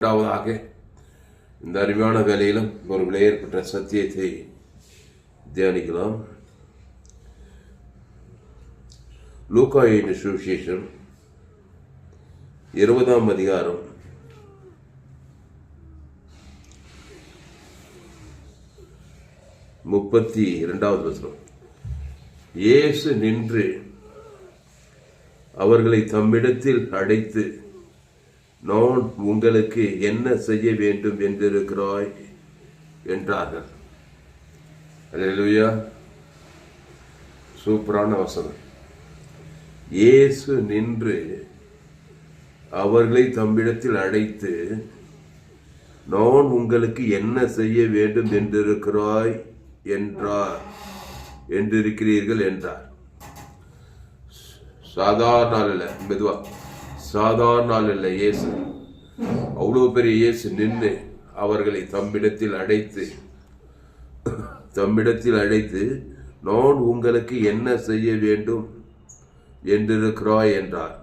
இரண்டாவதாக இந்த அருமையான வேலையிலும் ஒரு விலையேற்பட்ட சத்தியத்தை தியானிக்கலாம். லூக்காயின் சுவிசேஷம் இருபதாம் அதிகாரம். முப்பத்தி இரண்டாவது வசனம். இயேசு நின்று அவர்களை தம்மிடத்தில் அடைத்து நான் உங்களுக்கு என்ன செய்ய வேண்டும் என்றிருக்கிறாய் என்றார்கள். சூப்பரான வசனம். இயேசு நின்று அவர்களை தம்மிடத்தில் அழைத்து நான் உங்களுக்கு என்ன செய்ய வேண்டும் என்றிருக்கிறாய் என்றார். என்றிருக்கிறீர்கள் என்றார். சாதாரண மெதுவா. சாதாரண ஆள் இல்லை இயேசு. அவ்வளோ பெரிய இயேசு நின்று அவர்களை தம்மிடத்தில் அடைத்து தம்மிடத்தில் அழைத்து நான் உங்களுக்கு என்ன செய்ய வேண்டும் என்றிருக்கிறாய் என்றார்.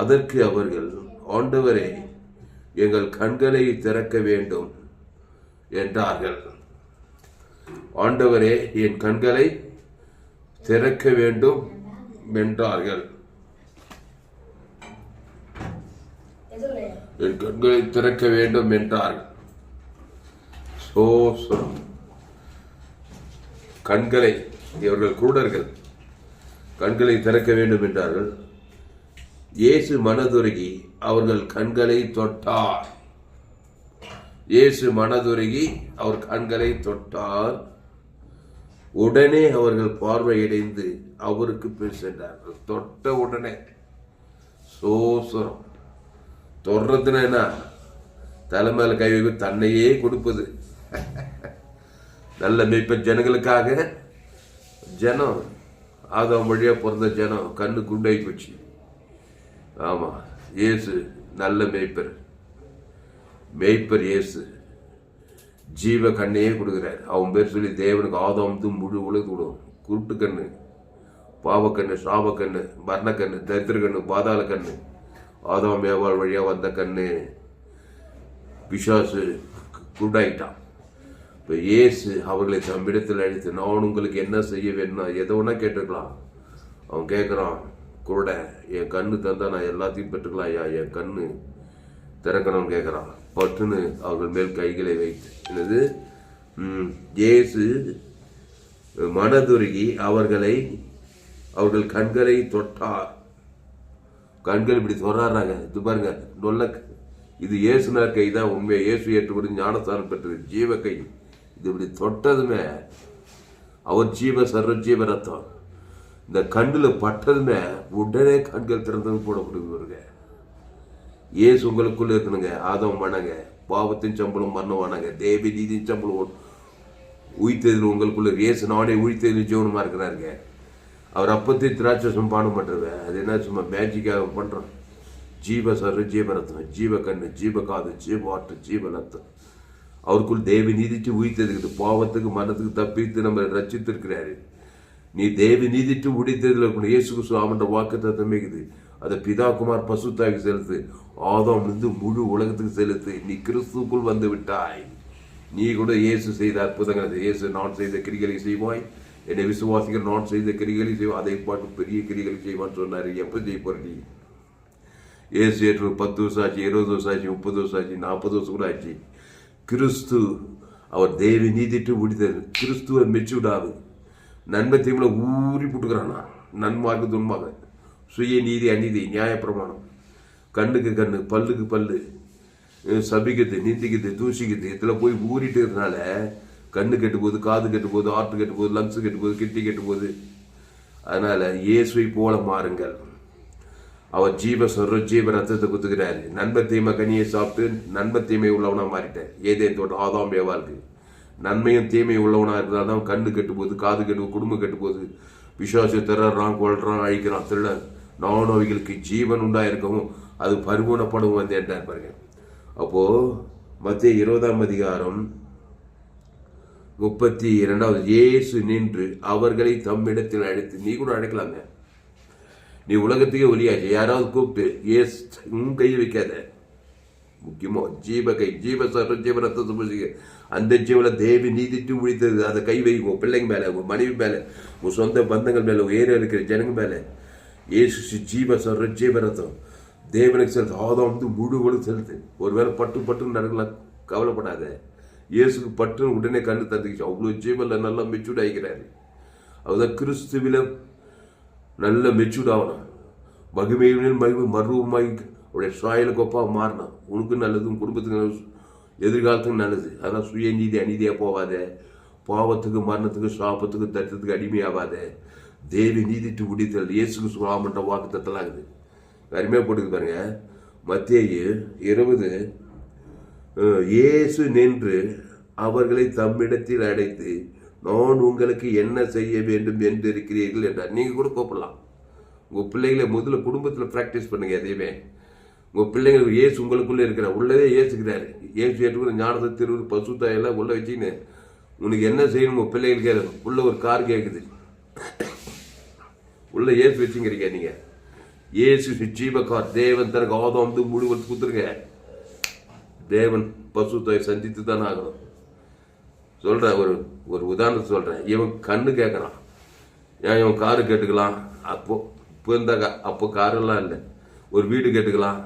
அதற்கு அவர்கள் ஆண்டவரே எங்கள் கண்களை திறக்க வேண்டும் என்றார்கள். ஆண்டவரே என் கண்களை திறக்க வேண்டும் என்றார்கள். என் கண்களை திறக்க வேண்டும் என்றார்கள். சோசம் கண்களை இவர்கள் குருடர்கள் கண்களை திறக்க வேண்டும் என்றார்கள். இயேசு மனதுருகி அவர்கள் கண்களை தொட்டார். இயேசு மனதுருகி அவர் கண்களை தொட்டார். உடனே அவர்கள் பார்வையடைந்து அவருக்கு பின் சென்றார்கள். தொட்ட உடனே. சோசுரம் தொடுறதுன்னா என்ன? தலைமையில கை வைப்பு தன்னையே கொடுப்பது. நல்ல மெய்ப்ப ஜனங்களுக்காக ஜனம் ஆதாம் வழியாக பிறந்த ஜனம் கண்ணு குண்டாகி போச்சு. ஆமாம் இயேசு நல்ல மேய்ப்பர் மேய்ப்பர் இயேசு. ஜீவ கண்ணையே கொடுக்குறார். அவன் பேர் சொல்லி தேவனுக்கு ஆதாமத்து முழு உலகத்து விடும் குருட்டு கண்ணு பாவக்கண்ணு சாபக்கண்ணு மரணக்கண்ணு தரித்திர கண்ணு பாதாள கண்ணு. ஆதாம் ஏவாள் வழியாக வந்த கண்ணு. பிசாசு குருடாயிட்டான். இப்போ ஏசு அவர்களை தம்மிடத்தில் அழைத்து நான் உங்களுக்கு என்ன செய்ய வேணும்னா எதை ஒன்றா கேட்டுக்கலாம் அவன் கேட்குறான் குருட என் கண்ணு தந்தா நான் எல்லாத்தையும் பெற்றுக்கலாம் ஐயா என் கண்ணு திறக்கணும்னு கேட்குறான் பட்டுன்னு அவர்கள் மேல் கைகளை வைத்து என்னது? ஏசு மனதுருகி அவர்களை அவர்கள் கண்களை தொட்டார். கண்கள் இப்படி தொடர்றாங்க இது பாருங்க நொல்ல இது இயேசுனார் கை தான் உண்மையை இயேசு ஏற்றுப்படி ஞானஸ்தானம் பெற்றது. ஜீவ கை. இது இப்படி தொட்டதுமே அவர் ஜீவ சர்வ ஜீவ ரத்தம். இந்த கண்ணில் பட்டதுமே உடனே கண்கள் திறந்தது போட முடியுங்க இயேசு உங்களுக்குள்ள இருக்கணுங்க. ஆதம் வணங்க பாவத்தின் சம்பளம் மரணம் தேவி நீதியின் சம்பளம் உயிர்த்ததில் உங்களுக்குள்ள. இயேசு நானே உயிர்த்ததில் ஜீவனமாக இருக்கிறாருங்க. அவர் அப்பத்தி திராட்சசம் பானம் பண்ணுறவர் அது என்ன சும்மா மேஜிக்காக பண்ணுறோம் ஜீவ சர்வ ஜீவரத்னம் ஜீவ கண்ணு ஜீவ காது ஜீவ ஆற்று ஜீவ ரத்தம். அவருக்குள் தேவி நீதிட்டு உயிர்த்ததுக்கு பாவத்துக்கு மரணத்துக்கு தப்பித்து நம்ம ரச்சித்திருக்கிறாரு நீ தேவி நீதிட்டு உடித்ததில் இருக்கணும் இயேசு சுவாமன்ற அவன்ற வாக்கு தத்தமைக்குது அதை பிதா குமார் பசுத்தாக்கி செலுத்து. ஆதாம் இருந்து முழு உலகத்துக்கு செலுத்து. நீ கிறிஸ்துக்குள் வந்து விட்டாய். நீ கூட இயேசு செய்த அற்புதங்கள் இயேசு நான் செய்த கிரிகளை செய்வாய். என்னை விசுவாசிகள் நான் செய்த கிரிகளை செய்வோம் அதை பாட்டு பெரிய கிரிகளை செய்வான்னு சொன்னார். எப்போ செய்ய போகிற நீ ஏசு ஏற்று பத்து வருஷம் ஆச்சு இருபது வருஷம் ஆச்சு முப்பது வருஷம் ஆச்சு நாற்பது வருஷம் கூட ஆச்சு. கிறிஸ்து அவர் தேவி நீதிட்டு முடித்தது. கிறிஸ்துவை மெச்சூடாது நன்மை தீமில் ஊறி போட்டுக்கிறானா நன்மார்க்கு துன்மாக சுய நீதி அநீதி நியாயப்பிரமாணம் கண்ணுக்கு கண்ணு பல்லுக்கு பல்லு சபிக்கிறது சபிக்குது தூசிக்கிறது இதில் போய் ஊறிட்டு இருக்கிறதுனால கண்ணு கெட்டு போகுது காது கெட்டு போகுது ஆர்ட் கெட்டு போகுது லங்ஸ் கெட்டு போகுது கிட்டி கெட்டு போகுது அதனால இயேசுவை போல மாறுங்கள். அவர் ஜீவ சொல்ற ஜீவ ரத்தத்தை குத்துக்கிறாரு நன்மை தீமை கனியை சாப்பிட்டு நன்மை தீமை உள்ளவனா மாறிட்டேன் ஏதே தோட்டம் ஆதாம் ஏவாளுக்கு நன்மையும் தீமையும் உள்ளவனா இருந்தால் தான் கண்ணு கெட்டு போகுது காது கெட்டு குடும்பம் கெட்டு போகுது விசுவாச திறறான் கொள்றான் அழிக்கிறான் திருட நானும் அவைகளுக்கு ஜீவன் உண்டாயிருக்கவும் அது பரிபூர்ணப்படும் வந்து என்றார் பாருங்க. அப்போ மத்திய இருபதாம் அதிகாரம் முப்பத்தி இரண்டாவது இயேசு நின்று அவர்களை தம்மிடத்தில் அழைத்து நீ கூட அழைக்கலாங்க நீ உலகத்துக்கே ஒளியாச்சு யாராவது கூப்பிட்டு ஏஸ் உன் கையை வைக்காத. முக்கியமாக ஜீவ கை ஜீவ சர்வ ஜீவ ரத்த சுபசிக்க அந்த ஜீவன தேவி நீதிட்டு முடித்தது. அதை கை வைக்கும் உன் பிள்ளைங்க மேலே உன் மனைவி மேலே உன் சொந்த பந்தங்கள் மேலே உங்க ஏரியா இருக்கிற ஜனங்க மேலே. இயேசு ஜீவ சர்வ ஜீவ ரத்தம். தேவனுக்கு செலுத்து ஆதம் வந்து முழு கூட செலுத்து. ஒருவேளை பட்டு பட்டுன்னு நடக்கலாம் கவலைப்படாத. இயேசுக்கு பட்டுன்னு உடனே கண்டு தந்துக்கிச்சு. அவ்வளோ ஜீவனில் நல்லா மெச்சூர்ட் ஆகிக்கிறாரு. அதுதான் கிறிஸ்துவில நல்ல மெச்சூர்ட் ஆகணும் மகிமையுடன் மகிமை மருவமாய் உடைய சாயலுக்கு கோப்பாக மாறணும் உனக்கும் நல்லது குடும்பத்துக்கு நல்லது. எதிர்காலத்துக்கு நல்லது. அதான் சுயநீதி அநீதியாக போகாத. பாவத்துக்கு மரணத்துக்கு சாபத்துக்கு தரித்திரத்துக்கு அடிமையாகாத. தேவி நீதிட்டு முடித்தல் இயேசுக்கு சுகாமன்ற வாக்கு தத்தலாகுது. அருமையாக போட்டுக்கு பாருங்க. மத்திய இருபது இயேசு நின்று அவர்களை தம்மிடத்தில் அடைத்து நான் உங்களுக்கு என்ன செய்ய வேண்டும் என்று இருக்கிறீர்கள் என்றார். நீங்கள் கூட கூப்பிடலாம். உங்கள் பிள்ளைகளை முதல்ல குடும்பத்தில் ப்ராக்டிஸ் பண்ணுங்க எதையுமே. உங்கள் பிள்ளைங்களுக்கு ஏசு உங்களுக்குள்ளே இருக்கிற உள்ளதே ஏசுக்கிறார். ஏசு ஏற்றுக்கிற ஞானத்தை திருவுரு பசுத்தாயெல்லாம் உள்ளே வச்சுக்கின்னு உனக்கு என்ன செய்யணும்? உங்கள் பிள்ளைகளுக்கு கேளு. உள்ள ஒரு கார் கேட்குது உள்ள ஏசு வச்சுங்கிறீங்க நீங்கள் ஏசு ஜீவகார் தேவன் தனக்கு ஆதம் வந்து முழுவதுக்கு கொடுத்துருங்க தேவன் பசுத்தாய் சந்தித்து தான் ஆகணும். சொல்கிறேன் ஒரு ஒரு உதாரணத்தை சொல்கிறேன் இவன் கண்ணு கேட்குறான் ஏன் இவன் காரு கேட்டுக்கலாம்? அப்போ இப்போ இருந்த அப்போ காரெல்லாம் இல்லை. ஒரு வீடு கேட்டுக்கலாம்.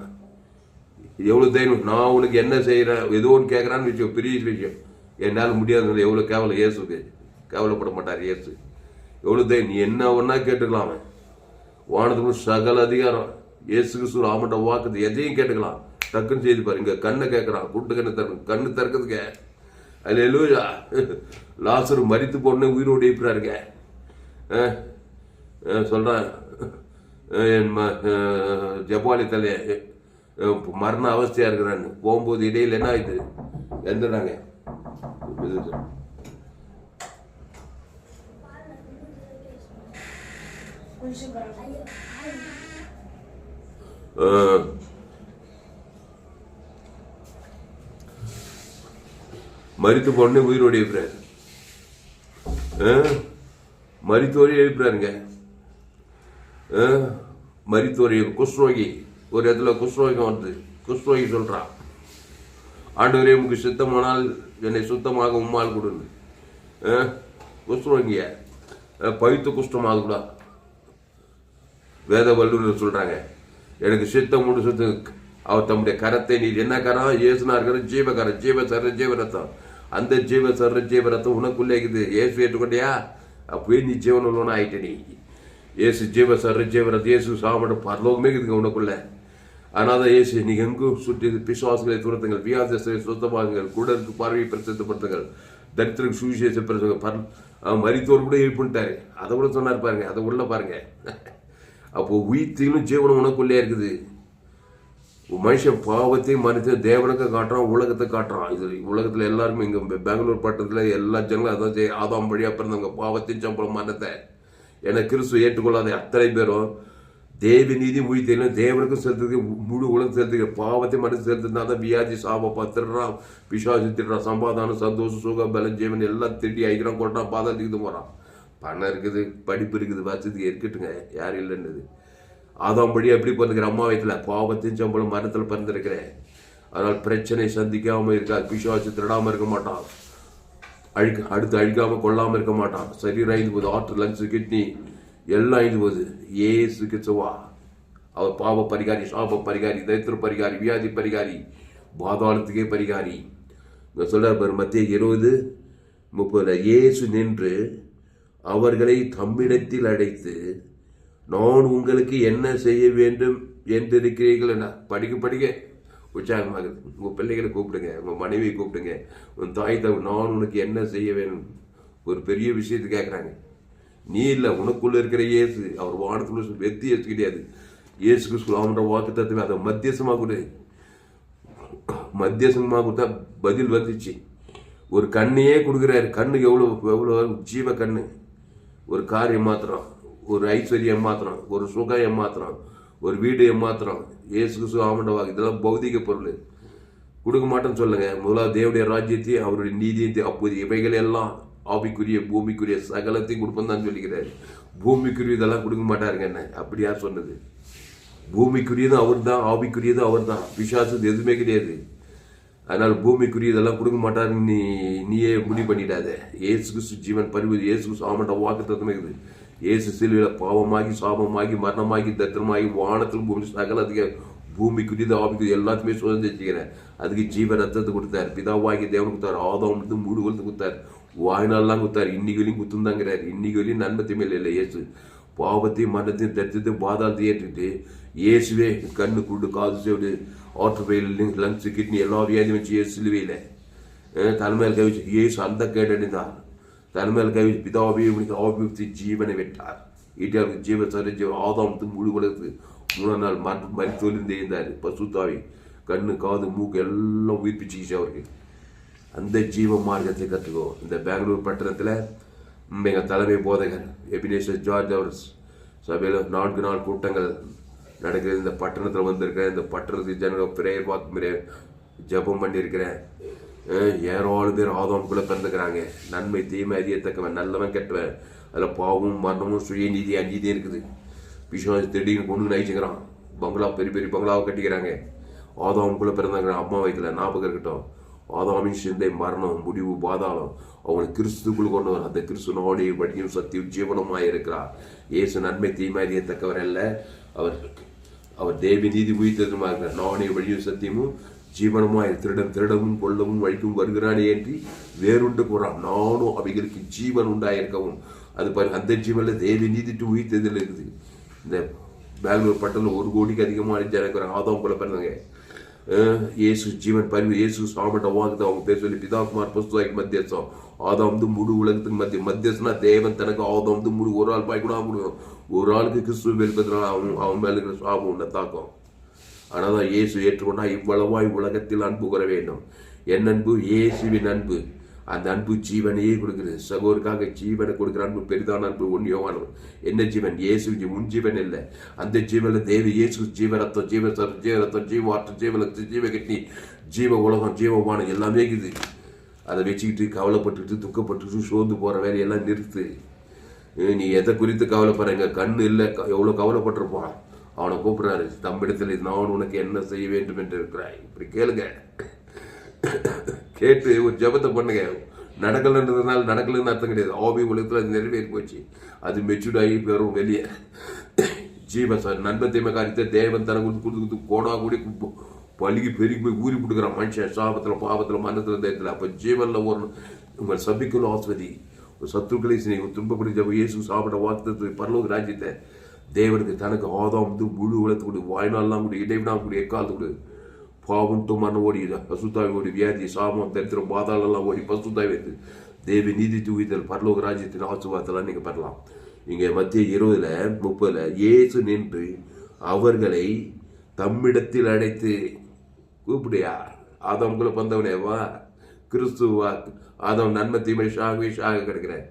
எவ்வளோ தைரியம்? நான் உனக்கு என்ன செய்கிறேன் ஏதோ ஒன்று கேட்குறான்னு விஷயம் பெரிய விஷயம். என்னால் முடியாது எவ்வளோ கேவலம்? இயேசுக்கு. கேவலப்பட மாட்டார் இயேசு. எவ்வளோ தைரியம்? நீ என்ன ஒன்றா கேட்டுக்கலாம் அவன். வானத்துக்கு சகல அதிகாரம். இயேசுக்கு சூர் ஆமட்ட வாக்குது எதையும் கேட்டுக்கலாம். டக்குன்னு செய்து பாருங்க. கண்ணை கேட்குறான் குட்டு கண்ணை திறக்க கண்ணு திறக்கிறதுக்கு அதில் எழுவா லாசர் மறித்து போடணும் உயிரோடு இருக்கிறாருங்க சொல்கிறான் என் ம- ஜப்பாலி தலைய. மரண அவஸ்தையாக இருக்கிறான்னு. போகும்போது இடையில என்ன ஆயிடுது எந்திராங்க Uh... மரித்து பொண்ணு உயிரோடு எழுப்புறாரு. மரித்தோரி எழுப்புறாருங்க. மரித்தோரி குஷ்ரோகி. ஒரு இடத்துல குஷ்ரோகம் வருது குஷ்ரோகி சொல்கிறான் ஆண்டவரே உமக்கு சுத்தமானால் என்னை சுத்தமாக உம்மால் கொடுங்க குஷ்ரோகிய பவித்து குஷ்டமாக கூட. வேத வல்லுநர் சொல்கிறாங்க எனக்கு சித்தம் உண்டு சுத்தம் அவர் தம்முடைய கரத்தை நீ என்ன கரம்? ஏசுனா இருக்கிற ஜீவகரம் ஜீவ சர ஜீவரத்தம் அந்த ஜீவ சர ஜீவ ரத்தம் உனக்குள்ளே இருக்குது. இயேசு ஏற்றுக்கொண்டியா? அப்பவே நீ ஜீவன் உள்ளவனா ஆயிட்ட நீ. ஏசு ஜீவ சர ஜீவ ரத்தம் இயேசு சாமட பரலோகமே இருக்குதுங்க உனக்குள்ள. அதனால இயேசு நீங்க எங்கும் சுற்றி பிசுவாசங்களை துரத்துங்கள் வியாதத்தை சுத்தமாகுங்கள் குடலுக்கு பார்வையை பிரசித்தப்படுத்துங்கள் தரித்திரக்கு சுவிசேஷ பிரசங்க பர் மரித்தோர் கூட எழுப்பிட்டாரு அதை கூட சொன்னார் பாருங்க அதை உள்ள பாருங்க. அப்போ உயிர்த்திலும் ஜீவனம் உனக்குள்ளே இருக்குது. மனுஷன் பாவத்தையும் மறுத்து தேவனுக்கு காட்டுறான் உலகத்தை காட்டுறான். இது உலகத்தில் எல்லாருமே இங்கே பெங்களூர் பட்டத்தில் எல்லா ஜனங்களும் அதான் செய்ய ஆதாம் வழியாக பிறந்தவங்க பாவத்தின் சம்பளம் மனத்தை என கிறிஸ்து ஏற்றுக்கொள்ளாத அத்தனை பேரும் தேவி நீதி உயிர்த்தையிலும் தேவனுக்கும் செலுத்துக்கு முழு உலகம் செலுத்துக்கு பாவத்தை மனசு செலுத்தினா தான் வியாதி சாபப்பா திருடுறான் பிசாசு திருடுறான் சம்பாதானம் சந்தோஷம் சுகம் பலம் ஜீவன் எல்லாம் திட்டி ஐக்கிறான் கொண்டான் பாதத்துக்கு போகிறான் பணம் இருக்குது படிப்பு இருக்குது வசதி இருக்கட்டுங்க யாரும் இல்லைன்னுது ஆதாம் படி எப்படி பிறந்துக்கிற அம்மா வயத்தில். பாவத்தின் சம்பளம் மரத்தில் பிறந்திருக்கிறேன். அதனால் பிரச்சனை சந்திக்காமல் இருக்காது பிசுவாசி திருடாமல் இருக்க மாட்டான். அழிக்க அடுத்து அழிக்காம கொள்ளாமல் இருக்க மாட்டான். சரீரம் ஐந்து போகுது ஆற்று லங்ஸ் கிட்னி எல்லாம் ஐந்து போகுது ஏசு கிச்சவா அவர் பாவ பரிகாரி சாப பரிகாரி தரித்திர பரிகாரி வியாதி பரிகாரி பாதாளத்துக்கே பரிகாரி. இங்க சொல்றார் பாரு மத்திய இருபது முப்பதில் இயேசு நின்று அவர்களை தம்மிடத்தில் அடைத்து நான் உங்களுக்கு என்ன செய்ய வேண்டும் என்றிருக்கிறீர்கள் என்ன படிக்க படிக்க உற்சாகமாகுது. உங்கள் பிள்ளைகளை கூப்பிடுங்க உங்கள் மனைவியை கூப்பிடுங்க. உன் தாய் தவ நான் உனக்கு என்ன செய்ய வேணும் ஒரு பெரிய விஷயத்தை கேட்குறாங்க நீ இல்லை உனக்குள்ளே இருக்கிற இயேசு அவர் வானத்துல வெத்தி ஏசு கிடையாது இயேசு கிறிஸ்து வாக்கு தத்துவம் அதை மத்தியசமாக கொடு. மத்தியசமாக கொடுத்தா பதில் வந்துச்சு. ஒரு கண்ணையே கொடுக்குறாரு. கண்ணுக்கு எவ்வளோ எவ்வளோ ஜீவ கண்ணு. ஒரு காரியம் மாத்திரம். ஒரு ஐஸ்வர்யம் ஏமாத்துறோம் ஒரு சுகம் ஏமாத்துறான் ஒரு வீடு ஏமாத்துறோம் இயேசு கிறிஸ்து ஆமண்ட இதெல்லாம் பௌதிக பொருள். கொடுக்க மாட்டேன்னு சொல்லுங்க. முதலாவது தேவடைய ராஜ்யத்தையும் அவருடைய நீதியத்தையும் அப்போது இவைகள் எல்லாம் ஆவிக்குரிய பூமிக்குரிய சகலத்தையும் கொடுப்போம் தான் சொல்லிக்கிறாரு. பூமிக்குரிய இதெல்லாம் கொடுக்க மாட்டாருங்க என்ன? அப்படி யார் சொன்னது? பூமிக்குரியது அவர் தான் ஆவிக்குரியது அவர் தான். விசுவாசத்து எதுவுமே கிடையாது. அதனால் பூமிக்குரியதெல்லாம் கொடுக்க மாட்டாருன்னு நீ நீயே முடிவு பண்ணிடாத. ஏசு கிறிஸ்து ஜீவன் பரிவு ஏசு கிறிஸ்து வாக்கு தத்துமே இருக்குது ஏசு சிலுவையில் பாவமாகி சாபமாகி மரணமாகி தத்திரமாகி வானத்தில் பூமி சகல அதிக பூமிக்குரியது ஆவிக்குரிய எல்லாத்தையுமே சுதந்திரிச்சுக்கிறேன் அதுக்கு ஜீவ ரத்தத்தை கொடுத்தார் பிதாவாகி தேவன் கொடுத்தார் ஆதம் வந்து மூடு கொடுத்து கொடுத்தார் வாய்நாள்லாம் கொடுத்தார் இன்னைக்கு வரையும் குத்துந்தாங்கிறார் இன்னைக்கு வரையும் நன்மை தீமையில் இல்லை இயேசு பாவத்தையும் மரணத்தையும் தரித்திரத்தையும் பாதாளத்தை ஏற்றிட்டு இயேசுவே கண்ணு குண்டு காது செவிடு ஆட்டோபெயில் லங்ஸ் கிட்னி எல்லா வியாதியும் வச்சு இயேசு சிலுவையில் தலைமையில் கவிச்சு இயேசு அந்த கேட்டடிந்தார் தலைமையில் கை வச்சு பிதாவே ஜீவனை விட்டார். ஈட்டியாவுக்கு ஜீவ சரி ஆதாமத்து முழு உலகத்து மூணாம் நாள் மறு மருத்துவலிருந்து இருந்தார் பசுத்தாவி கண்ணு காது மூக்கு எல்லாம் உயிர்ப்பிச்சுச்சு அவருக்கு. அந்த ஜீவ மார்க்கத்தை கற்றுக்கோ இந்த பெங்களூர் பட்டணத்தில் எங்கள் தலைமை போதகர் எபினேஷர் ஜார்ஜ் அவர் சபையில் நான்கு நாள் கூட்டங்கள் நடக்கிறது. இந்த பட்டணத்தில் வந்திருக்கிறேன். இந்த பட்டணத்துக்கு ஜனங்கள் பிரேயர் பார்த்து ஜெபம் பண்ணியிருக்கிறேன். ஏராளம் பேர் ஆதாமுக்குள்ள பிறந்துக்கிறாங்க. நன்மை தீமை அறியத்தக்கவன் நல்லவன் கெட்டவன். அதில் பாவமும் மரணமும் சுயநீதி அநீதி இருக்குது. விஸ்வாசி திடீர்னு கொண்டு நயிச்சுக்கிறான் பங்களா பெரிய பெரிய பங்களாவை கட்டிக்கிறாங்க. ஆதாமுக்குள்ள பிறந்தாங்க அம்மா வயிற்றுல ஞாபகம் இருக்கட்டும். ஆதாமின் சிந்தை மரணம் முடிவு பாதாளம். அவனை கிறிஸ்துக்குள் வர அந்த கிறிஸ்து நாடைய வழியும் சத்தியும் ஜீவனமாக இருக்கிறார். இயேசு நன்மை தீமாதியத்தக்கவர் அல்ல. அவர் அவர் தேவி நீதி உயிர்த்ததுமா இருக்கிறார். நானே வழியும் சத்தியமும் ஜீவனமாய் திருடம் திருடவும் கொள்ளவும் வழிக்கும் வருகிறானே என்று வேறுண்டு கூறான் நானும் அவைகளுக்கு ஜீவன் உண்டாயிருக்கவும். அது பாரு அந்த ஜீவன்ல தேவி நீதிட்டு உயிர்த்ததில் இருக்குது இந்த பெங்களூர் பட்டணம் ஒரு கோடிக்கு அதிகமாக ஜனங்க ஆதாம் போல பிறந்தாங்க இயேசு ஜீவன் பரிவு இயேசு சாமட்ட வாங்குது அவங்க பேர் சொல்லி பிதாகுமார் பசுவாய்க்கு மத்தியஸ்தம். ஆதாம் வந்து முழு உலகத்துக்கு மத்திய மத்தியஸ்தனா தேவன் தனக்கு ஆதாம் வந்து முழு ஒரு ஆள் பாய் கூட ஒரு ஆளுக்கு கிறிஸ்துவ வெளிப்பதுனால அவன் அவன் மேலே இருக்கிற சாபம் உன்னை தாக்கம். ஆனால் தான் இயேசு ஏற்றுக்கொண்டால் இவ்வளவாய் உலகத்தில் அன்பு கூற வேண்டும். என் அன்பு? இயேசுவின் அன்பு. அந்த அன்பு ஜீவனையே கொடுக்குது. சகோருக்காக ஜீவனை கொடுக்குற அன்பு பெரிதான அன்பு ஒன்றியவான என்ன ஜீவன்? இயேசு உன் ஜீவன் இல்லை அந்த ஜீவனில் தேவி இயேசு ஜீவரத்தம் ஜீவ ஜீவரத்தம் ஜீவாற்று ஜீவலத்து ஜீவகட்டி ஜீவ உலகம் ஜீவமானம் எல்லாமே இருக்குது. அதை வச்சுக்கிட்டு கவலைப்பட்டுக்கிட்டு துக்கப்பட்டுக்கிட்டு சோர்ந்து போகிற வேலையெல்லாம் நிறுத்து. நீ எதை குறித்து கவலைப்படுற? எங்க கண்ணு இல்லை. எவ்வளோ கவலைப்பட்டிருப்பான்? அவனை கூப்பிடுறாரு தம்பிடத்தில் நான் உனக்கு என்ன செய்ய வேண்டும் என்று இருக்கிறாய்? இப்படி கேளுங்க. கேட்டு ஒரு ஜெபத்தை பண்ணுங்க. நடக்கலன்றதுனால நடக்கலன்னு அர்த்தம் கிடையாது. ஆபி உலகத்தில் அது நிறைவேறி போச்சு. அது மெச்சூர்ட் ஆகி பெறும் வெளியே. ஜீவ சார் நன்மத்தீமை காரியத்தை தேவன் தனக்கு கொடுத்து கொடுத்து கொடுத்து கோடா கூடி பழுகி பெருகி போய் ஊறி கொடுக்குறான் மனுஷன் சாபத்தில் பாவத்தில் மன்னத்தில் தேயத்தில் அப்போ ஜீவனில் ஒரு உங்கள் சபிக்குள் ஆஸ்வதி ஒரு சத்துருக்களை சினை துன்பப்படி ஜப இயேசு சாப்பிட வார்த்தை பரலோக ராஜ்யத்தை தேவனுக்கு தனக்கு ஆதாம் வந்து முழு உலகத்து வாய்நாள்லாம் கூட இடைவிடா கூட எக்காலத்து கொடு. பாவம் மரணம் ஓடி பசுத்தாவி ஓடி வியாதி சாபம் தரித்திரம் பாதாளெல்லாம் ஓடி பசுத்தாய் வைத்து தேவி நீதி தூவித்தல் பரலோக ராஜ்யத்தின் ஆசுவாதத்தெல்லாம் நீங்கள் பெறலாம். இங்கே மத்திய இருபதில் முப்பதுல இயேசு நின்று அவர்களை தம்மிடத்தில் அழைத்து கூப்பிடுயா ஆதாம்குள்ள பந்தவனே வா கிறிஸ்துவா ஆதாம் நன்மை தீமை ஷாகவே ஷாக கிடக்கிறேன்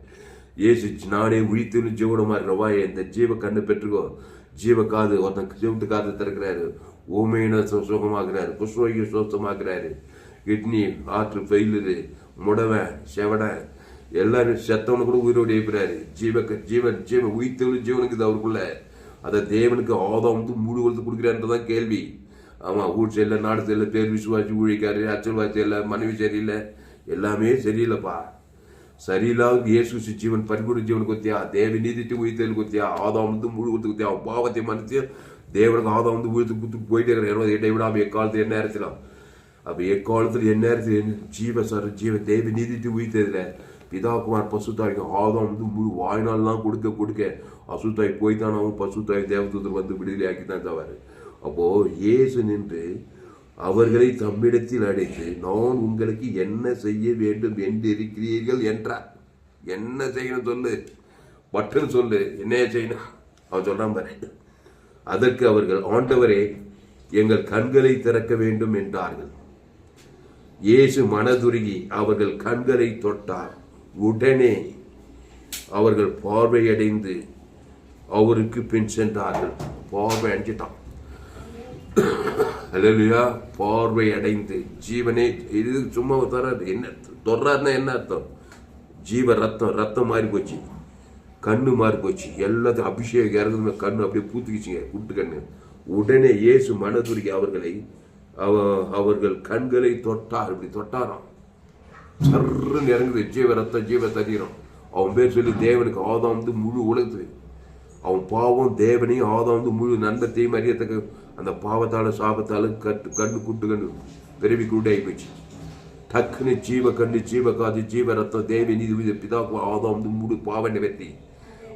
ஏசு நானே உயிர்த்து ஜீவனமா இருக்கிறவா இந்த ஜீவ கண்ணு பெற்றுக்கோ. ஜீவ காது ஒருத்தன் ஜீவத்து காது திறக்கிறாரு. ஓமையின சு- சுகமாக்குறாரு. புஷ்வோகி சுத்தமாக்குறாரு கிட்னி ஆற்று ஃபெயிலரு முடவன் செவடன் எல்லாரும் செத்தவனு கூட உயிரோடு எழுப்புறாரு ஜீவ ஜீவன் ஜீவன் உயிர்த்தவனு ஜீவனுக்கு இது அவருக்குள்ள. அதை தேவனுக்கு ஆதம் வந்து மூடு கொடுத்து கொடுக்குறான்றதான் கேள்வி. ஆமாம் ஊர் சரியில்லை நாடு சரியில்லை பேர் விசுவாசி ஊழிக்காரு அச்சல்வாசி இல்லை மனைவி சரியில்லை எல்லாமே சரியில்லைப்பா. சரியில்லாத இயேசு ஜீவன் பரிபூர்ண ஜீவன் கொத்தியா தேவி நீதிட்டு உயிர்த்தல் கொத்தியா ஆதாம் வந்து முழு கொடுத்து கொத்தியா அவன் பாவத்தை மன்னித்து தேவனுக்கு ஆதாம் வந்து உயிர்த்து குத்து போயிட்டே இருக்கிறேன் இடை விடாம எக்காலத்தில் என்ன நேரத்திலாம் அப்போ எக்காலத்தில் என்ன நேரத்தில் ஜீவ சார் ஜீவ தேவி நீதிட்டு பிதா பிதாகுமார் பசுத்தாய்க்கு ஆதாம் வந்து முழு வாய்நாள்லாம் கொடுக்க கொடுக்க அசுத்தாய் போய்த்தானாவும் பசுத்தாய் தேவதூதர் வந்து விடுதலையாக்கி தான் தவறு. அப்போது இயேசு நின்று அவர்களை தம்மிடத்தில் அழைத்து நான் உங்களுக்கு என்ன செய்ய வேண்டும் என்று இருக்கிறீர்கள் என்றார். என்ன செய்யணும் சொல்லு. பட்டன் சொல்லு. என்ன செய்யணும்? அவன் சொல்றான் பாரு. அதற்கு அவர்கள் ஆண்டவரே எங்கள் கண்களை திறக்க வேண்டும் என்றார்கள். இயேசு மனதுருகி அவர்கள் கண்களை தொட்டார். உடனே அவர்கள் பார்வையடைந்து அவருக்கு பின் சென்றார்கள். பார்வை அடைஞ்சிட்டான். அல்லா பார்வை அடைந்து ஜீவனே இது சும்மா தராது. என்ன தொடராருன்னா என்ன அர்த்தம்? ஜீவ ரத்தம் ரத்தம் மாறி போச்சு. கண்ணு மாறி போச்சு. எல்லாத்தையும் அபிஷேகம் இறங்குது கண்ணு அப்படியே பூத்துக்கிச்சுங்க குட்டு கண்ணு. உடனே இயேசு மனதுருகி அவர்களை அவ- அவர்கள் கண்களை தொட்டார். இப்படி தொட்டாராம். சர்ன்னு இறங்குது. ஜீவ ரத்தம் ஜீவ சரீரம். அவன் பேர் சொல்லி தேவனுக்கு ஆதாம் வந்து முழு உலகத்து அவன் பாவம் தேவனையும் ஆதாம் வந்து முழு நன்மத்தையும் அறியத்தக்க அந்த பாவத்தால சாபத்தால கட்டு கண்ணு குட்டு கண்ணு பிறவி கூட்டாகி போச்சு. டக்குன்னு ஜீவ கண்ணு ஜீவ காது ஜீவ ரத்தம் தேவி நீதி வித பிதா வந்து முழு பாவ நிவர்த்தி.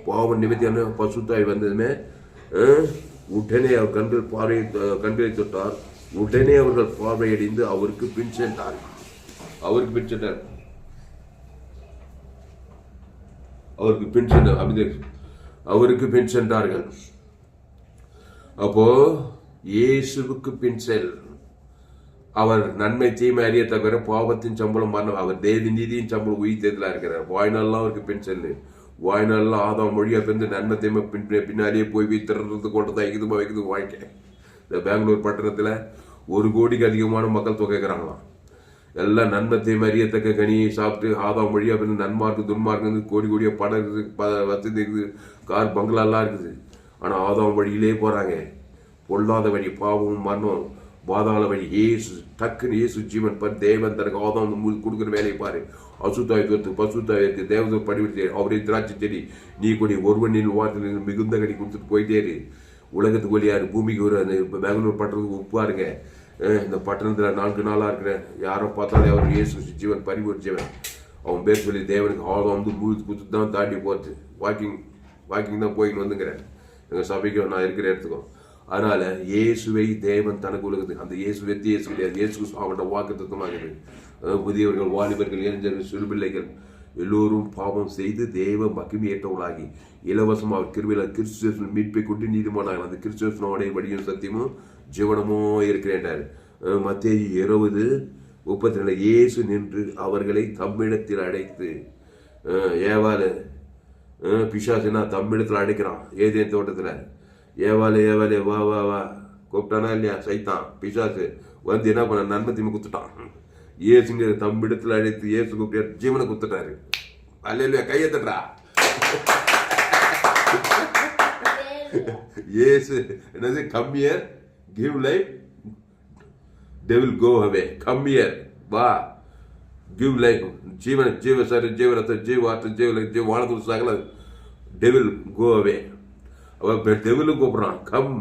பாவ நிவர்த்தியான பசுத்தாய் வந்ததுமே உடனே அவர் கண்கள் பார்வை கண்களை தொட்டார். உடனே அவர்கள் பார்வையடைந்து அவருக்கு பின் சென்றார். அவருக்கு பின் சென்றார். அவருக்கு பின் சென்றார் அவருக்கு பின் சென்றார்கள். அப்போ இயேசுவுக்கு பின் செல். அவர் நன்மை தீமை அறிய தவிர பாவத்தின் சம்பளம் மரணம் அவர் தேவி நீதியின் சம்பளம் உயிர்த்ததில் இருக்கிறார். வாய்நாள்லாம் அவருக்கு பின் செல்லு. வாய்நாள்லாம் ஆதாம் மொழியா பிறந்து நன்மை தீமை பின் பின்னாடியே போய் திறந்து கொண்டு தான் இதுமா வைக்குது வாழ்க்கை இந்த பெங்களூர் பட்டணத்துல ஒரு கோடிக்கு அதிகமான மக்கள் தொகைக்கிறாங்களாம் எல்லாம் நன்மை தீமை அறியத்தக்க கனியை சாப்பிட்டு ஆதாம் மொழியாக பிறந்து நன்மார்க்கு துன்மார்க்கு கோடி கோடியா படம் இருக்குது வசதி இருக்குது கார் பங்களாலாம் இருக்குது. ஆனால் ஆதாம் வழியிலே போறாங்க. பொல்லாத வழி பாவம் மரணம். பாதாள வழி ஏசு டக்குன்னு ஏசு ஜீவன் பர். தேவன் தனக்கு ஆதாம் வந்து கொடுக்குற வேலையை பாரு. அசுத்தாய் தொத்து பசுத்தாய் இருக்கு தேவதை படிவிட்டு அவரே திராட்சை செடி. நீ கொடி ஒருவனில் வாரத்தில் மிகுந்த கடி கொடுத்துட்டு போயிட்டே இரு. உலகத்துக்கு ஒளியாரு பூமிக்கு ஒரு அந்த இப்போ பெங்களூர் பட்டணத்துக்கு உப்பாருங்க இந்த பட்டணத்தில் நான்கு நாளாக இருக்கிறேன் யாரை பார்த்தாலே அவர் இயேசு ஜீவன் பரிபூர் அவன் பேர் சொல்லி தேவனுக்கு ஆதம் வந்து முழுத்து குத்து தான் தாண்டி போகிறது வாக்கிங் வாக்கிங் தான் போயின்னு வந்துங்கிறேன். எங்கள் சபைக்கு நான் இருக்கிற இடத்துக்கும். அதனால இயேசுவை தேவன் தனக்கு உலகத்துக்கு அந்த இயேசு வெத்தி இயேசு கிடையாது. இயேசு அவனோட வாக்கு தத்துவமாகிறது. புதியவர்கள் வாலிபர்கள் இளைஞர்கள் சிறுபிள்ளைகள் எல்லோரும் பாவம் செய்து தேவ மகிமையற்றவர்களாகி இலவசமாக அவர் கிருவியில் கிறிஸ்துவன் மீட்பை கொண்டு நீதிமானார்கள் அந்த கிறிஸ்துவனுடைய வழியும் சத்தியமும் ஜீவனமோ இருக்கிறேன்டார் மத்திய இருபது முப்பத்தி ரெண்டு இயேசு நின்று அவர்களை தம்மிடத்தில் அடைத்து அஹ், பிசாசுனா தம்மிடத்தில் அடைக்கிறான். ஏதேன் தோட்டத்தில். ஏவாளே ஏவாளே வா வா வா. கூப்பிட்டானா இல்லையா? சைத்தான் பிசாசு. வந்து என்ன பண்ண நன்மை தீமை குத்துட்டான். இயேசுங்க தம்பிடத்தில் அழைத்து இயேசு கூப்பிட்டு ஜீவனை குத்துட்டாரு. அல்ல கையை தட்டுறா. இயேசு என்னது? Come here give life devil go away come here வா. கிவ் லைஃப் ஜீவன ஜீவ சரி ஜீவனத்தை ஜீவாற்று ஜீவ ஜீவ வானத்து சகல. டெவில் கோ அவே அவன் டெவிலும் கூப்பிட்றான். கம்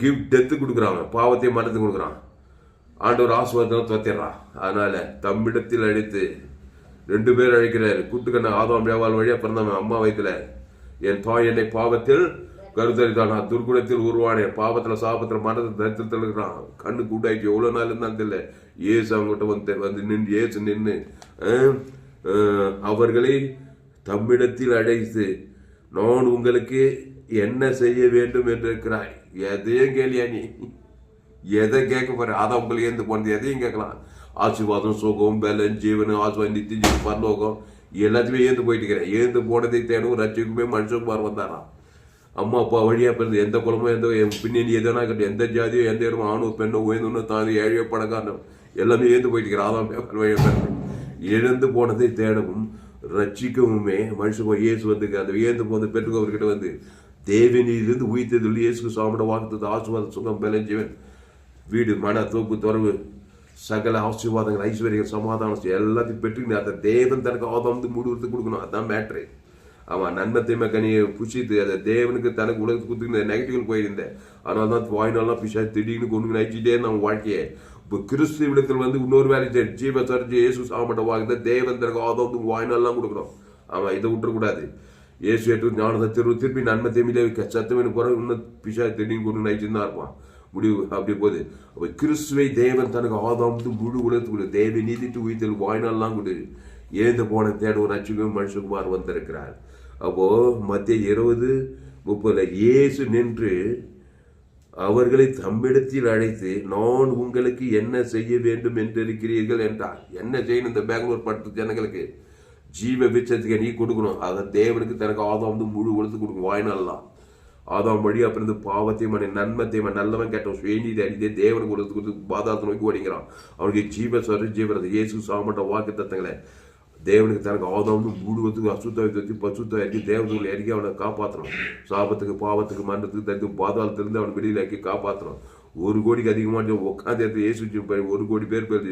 கிவ் டெத்து கொடுக்குறான் அவன். பாவத்தையும் மரணத்தை கொடுக்குறான். ஆண்டவர் ஆசுவாதம் துவத்திடுறான் அதனால தம்மிடத்தில் அழைத்து ரெண்டு பேர் அழைக்கிறார். கூட்டுக்கண்ண ஆதாம் வியாபாரம் வழியாக பிறந்தவன் அம்மா வயித்துல என் தாய் என்னை பாவத்தில் கருத்தரித்தான் நான் துர்குணத்தில் உருவானேன். பாவத்தில் சாபத்தில் மனதை தரித்திரத்தில் இருக்கிறான். கண்ணு கூட்டாக்கி எவ்வளோ நாள் இருந்தாலும் தெரியல. ஏசு அவங்ககிட்ட வந்து வந்து நின்று ஏசு நின்று அவர்களை தம்மிடத்தில் அழைத்து நான் உங்களுக்கு என்ன செய்ய வேண்டும் என்று இருக்கிறாய்? எதையும் கேளியா நீ? எதை கேட்க போற? அதை உங்களுக்கு எந்த போனது எதையும் கேட்கலாம். ஆசீர்வாதம் சுகம் பலன் ஜீவனம் ஆசீர்வாதம் நித்திய ஜீவன் பரலோகம் எல்லாத்தையுமே ஏந்து போயிட்டு இருக்கிறேன். ஏந்து போனதை தேடும் ரட்சிக்குமே மனுஷகுமார் வந்தாராம். அம்மா அப்பா வழியா பிறந்து எந்த குலமோ எந்த பின்னணி எதனா இருக்கட்டும் எந்த ஜாதியோ எந்த இடமோ ஆணோ பெண்ணோ உயர்ந்தோ தாண்டி ஏழையோ பணக்காரனோ எல்லாமே ஏந்து போயிட்டு இருக்கிறான். அதான் எழுந்து போனதை தேடவும் ரட்சிக்கவுமே மனுஷன் இயேசு வந்து அந்த ஏந்து போது பெற்றுக்கு அவர்கிட்ட வந்து தேவனிலிருந்து உயிர்த்ததில் இயேசுக்கு சாப்பிட வாக்குத்தது ஆசுவாத சுகம் பலஞ்சீவன் வீடு மன தோப்பு தொடர்பு சகல ஆசீர்வாதங்கள் ஐஸ்வர்யங்கள் சமாதானம் எல்லாத்தையும் பெற்று அந்த தேவன் தனக்கு ஆதம் வந்து கொடுக்கணும். அதுதான் மேட்ரு அவன் நன்மை தீமை கனியை புஷித்து அதை தேவனுக்கு தனக்கு உலகத்துக்கு கொடுத்துருந்த நெகட்டிவ் போயிருந்தேன். அதனால தான் வாய்நாள்லாம் பிஷா திடீர்னு கொண்டு நைச்சிட்டே நம்ம வாழ்க்கையை. கிறிஸ்து விடத்தில் வந்து இன்னொரு வேலை செய்ய ஜீவ சர்ஜி இயேசு சாமட்ட வாக்குத தேவன் தனக்கு ஆதம் வந்து வாய்நாள்லாம் கொடுக்குறோம். அவன் இதை விட்டுறக்கூடாது. இயேசு ஏற்று ஞானத்தை திரு திருப்பி நன்மை தீமையிலே சத்தமின் குறை இன்னும் பிஷா திடீர்னு கொண்டு நைச்சுன்னு தான் இருப்பான். முடிவு அப்படி போகுது. அப்போ கிறிஸ்துவை தேவன் தனக்கு ஆதாமத்து முழு உலகத்துக்குள்ள தேவை நீதிட்டு உயிர்த்தல் வாய்நாள்லாம் கொடு. ஏந்து போன தேடுவோம் நச்சுக்கும் மனுஷகுமார் வந்திருக்கிறார். அப்போது மத்திய இருபது முப்பதில் இயேசு நின்று அவர்களை தம்மிடத்தில் அழைத்து நான் உங்களுக்கு என்ன செய்ய வேண்டும் என்று இருக்கிறீர்கள் என்றார். என்ன செய்யணும் இந்த பெங்களூர் பட்டு ஜனங்களுக்கு? ஜீவ விச்சத்துக்கு நீ கொடுக்கணும். அதை தேவனுக்கு தனக்கு ஆதாம் வந்து முழு உலகத்துக்கு கொடுக்கும் வாய்நாள்லாம் ஆதாம் வழியா பிறந்து பாவத்தையும் மனை நன்மத்தையும் நல்லவன் கேட்டவன் சுயநீதி அறிந்தே தேவனுக்கு உலகத்துக்கு கொடுத்து பாதாத்து நோக்கி ஓடிங்கிறான். அவனுக்கு ஜீவ சரி ஜீவரது இயேசு சாமட்ட வாக்கு தத்தங்களை தேவனுக்கு தனக்கு ஆதாம் மூடுவதுக்கு அசுத்தம் தத்தி பசுத்தம் இறக்கி தேவனுக்குள்ள இறங்கி அவனை காப்பாற்றணும் சாபத்துக்கு பாவத்துக்கு மரணத்துக்கு தடுத்து பாதாளத்திலிருந்து அவனை வெளியில் இறக்கி காப்பாற்றணும் ஒரு கோடிக்கு அதிகமாக உட்காந்து எடுத்து இயேசு ஜீவன் ஒரு கோடி பேர் பேர்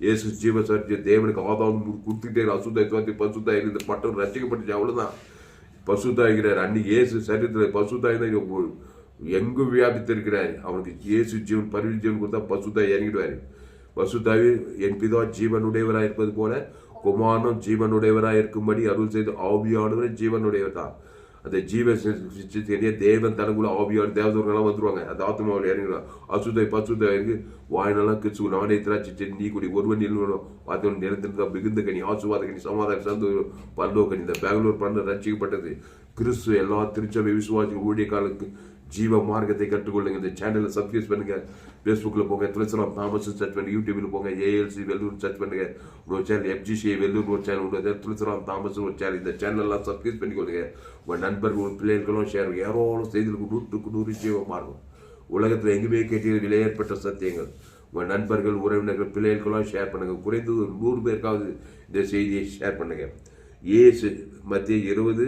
இயேசு ஜீவ சர்ஜி தேவனுக்கு ஆதாம் கொடுத்துக்கிட்டே அசுத்தாய் தோத்தி பசுத்தாய் இந்த பட்டம் ரசிக்கப்பட்டுச்சு அவ்வளவுதான். பசுத்தாய்கிறார் அன்னைக்கு இயேசு சரீரத்தில் பசுத்தாய் தான் இங்க எங்கும் வியாபித்திருக்கிறார்? அவனுக்கு இயேசு ஜீவன் பரிவு ஜீவன் கொடுத்தா பசுத்தாய் இறங்கிடுவார் பசுத்தாவி என் பிதா ஜீவனுடையவராக இருப்பது போல குமாரனும் ஜீவனுடையவராக இருக்கும்படி அருள் செய்து ஆவியானவர் ஜீவனுடையவர் தான் அந்த ஜீவ தெரிய தேவன் தனக்குள்ள ஆவியான தேவதூர்கள்லாம் வந்துருவாங்க. அந்த ஆத்மாவில் இறங்கிடுவாங்க அசுதை பசுதை இருந்து வாயினெல்லாம் கிச்சு நானே திராட்சி நீ குடி ஒருவன் நிலவணும் பார்த்தவன் நிலத்திருந்தா மிகுந்த கனி ஆசுவாத கனி சமாதான சந்து பல்லோ கனி. இந்த பெங்களூர் பண்ண ரசிக்கப்பட்டது கிறிஸ்து எல்லா திருச்சபை விசுவாசி ஊழியக்காலுக்கு ஜீவ மார்க்கத்தை கற்றுக்கொள்ளுங்க. இந்த சேனலை சப்ஸ்கிரைப் பண்ணுங்க. ஃபேஸ்புக்கில் போங்க துளசிராம் தாமஸ் சர்ச் பண்ணுங்க யூடியூபில் போங்க ஏஎல்சி வெள்ளூர் சர்ச் பண்ணுங்க. ஒரு சேனல் எஃப்ஜிசிஐ வெள்ளூர் ஒரு சேனல் உண்டு. துளசிராம் தாமஸ் ஒரு சேனல் இந்த சேனல்லாம் சப்ஸ்கிரைப் பண்ணிக்கொள்ளுங்க. உங்கள் நண்பர்கள் பிள்ளைகளும் ஷேர் ஏராளம் செய்திகளுக்கு நூற்றுக்கு நூறு விஷயமாக மாறும். உலகத்தில் எங்குமே கேட்டீங்க விலையேற்பட்ட சத்தியங்கள். உங்கள் நண்பர்கள் உறவினர்கள் பிள்ளைகளுக்கெல்லாம் ஷேர் பண்ணுங்கள் குறைந்தது ஒரு நூறு பேருக்காவது இந்த செய்தியை ஷேர் பண்ணுங்க. ஏசு மத்திய இருபது